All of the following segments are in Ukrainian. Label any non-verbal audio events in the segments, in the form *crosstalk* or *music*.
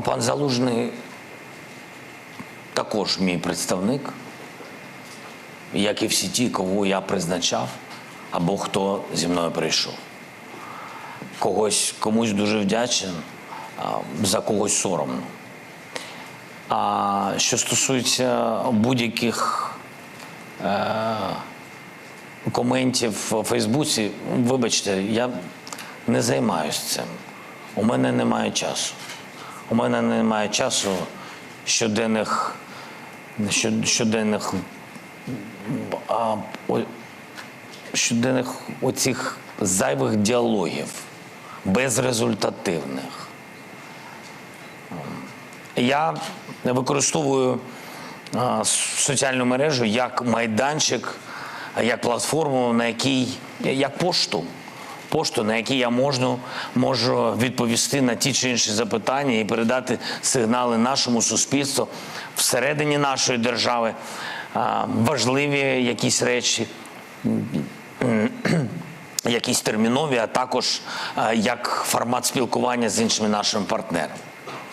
пан Залужний також мій представник, як і всі ті, кого я призначав, або хто зі мною прийшов. Когось комусь дуже вдячен, за когось соромно. А що стосується будь-яких е, коментів у Фейсбуці, вибачте, я не займаюся цим. У мене немає часу. У мене немає часу щоденних, щод- щоденних, а, о- щоденних оцих зайвих діалогів, безрезультативних. Я використовую а, соціальну мережу як майданчик, як платформу, на якій як пошту. Пошту, на якій я можу, можу відповісти на ті чи інші запитання і передати сигнали нашому суспільству всередині нашої держави, важливі якісь речі, *clears throat* якісь термінові, а також як формат спілкування з іншими нашими партнерами.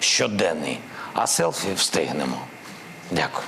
щоденний, а селфі встигнемо. Дякую.